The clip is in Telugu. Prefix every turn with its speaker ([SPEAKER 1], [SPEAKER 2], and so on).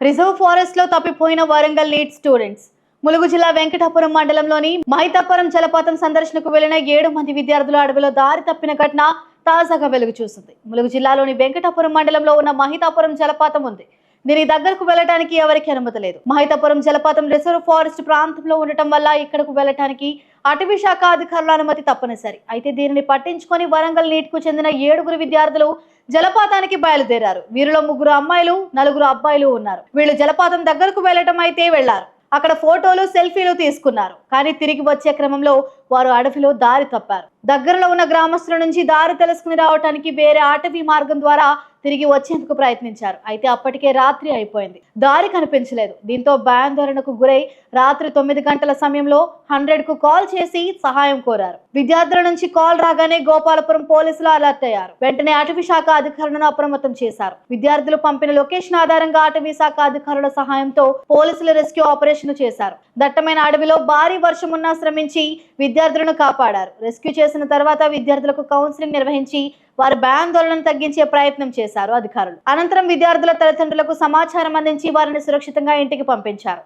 [SPEAKER 1] రిజర్వ్ ఫారెస్ట్లో తప్పిపోయిన వరంగల్ నీట్ స్టూడెంట్స్. ములుగు జిల్లా వెంకటాపురం మండలంలోని మహితాపురం జలపాతం సందర్శనకు వెళ్ళిన ఏడు మంది విద్యార్థులు అడవిలో దారి తప్పిన ఘటన తాజాగా వెలుగు చూసింది ములుగు జిల్లాలోని వెంకటాపురం మండలంలో ఉన్న మహితాపురం జలపాతం ఉంది. దీని దగ్గరకు వెళ్ళడానికి ఎవరికి అనుమతి లేదు. మహితాపురం జలపాతం రిజర్వ్ ఫారెస్ట్ ప్రాంతంలో ఉండటం వల్ల ఇక్కడకు వెళ్ళటానికి అటవీ శాఖ అధికారుల అనుమతి తప్పనిసరి. అయితే దీనిని పట్టించుకొని వరంగల్ నీట్కు చెందిన ఏడుగురు విద్యార్థులు జలపాతానికి బయలుదేరారు. వీరిలో ముగ్గురు అమ్మాయిలు నలుగురు అబ్బాయిలు ఉన్నారు. వీళ్ళు జలపాతం దగ్గరకు వెళ్ళటం అయితే వెళ్ళారు. అక్కడ ఫోటోలు సెల్ఫీలు తీసుకున్నారు. కానీ తిరిగి వచ్చే క్రమంలో వారు అడవిలో దారి తప్పారు. దగ్గరలో ఉన్న గ్రామస్తుల నుంచి దారి తెలుసుకుని రావటానికి వేరే అటవీ మార్గం ద్వారా తిరిగి వచ్చేందుకు ప్రయత్నించారు. అయితే అప్పటికే రాత్రి అయిపోయింది. దారి కనిపించలేదు. దీంతో భయాందోళనకు గురై రాత్రి తొమ్మిది గంటల సమయంలో హండ్రెడ్కు కాల్ చేసి సహాయం కోరారు. విద్యార్థుల నుంచి కాల్ రాగానే గోపాలపురం పోలీసులు అలర్ట్ అయ్యారు. వెంటనే అటవీ శాఖ అధికారులను అప్రమత్తం చేశారు. విద్యార్థులు పంపిన లొకేషన్ ఆధారంగా అటవీ శాఖ అధికారుల సహాయంతో పోలీసులు రెస్క్యూ ఆపరేషన్ చేశారు. దట్టమైన అడవిలో భారీ వర్షం ఉన్నా శ్రమించి విద్యార్థులను కాపాడారు. రెస్క్యూ చేసిన తర్వాత విద్యార్థులకు కౌన్సిలింగ్ నిర్వహించి వారి భయాందోళనను తగ్గించే ప్రయత్నం చేశారు అధికారులు. అనంతరం విద్యార్థుల తల్లిదండ్రులకు సమాచారం అందించి వారిని సురక్షితంగా ఇంటికి పంపించారు.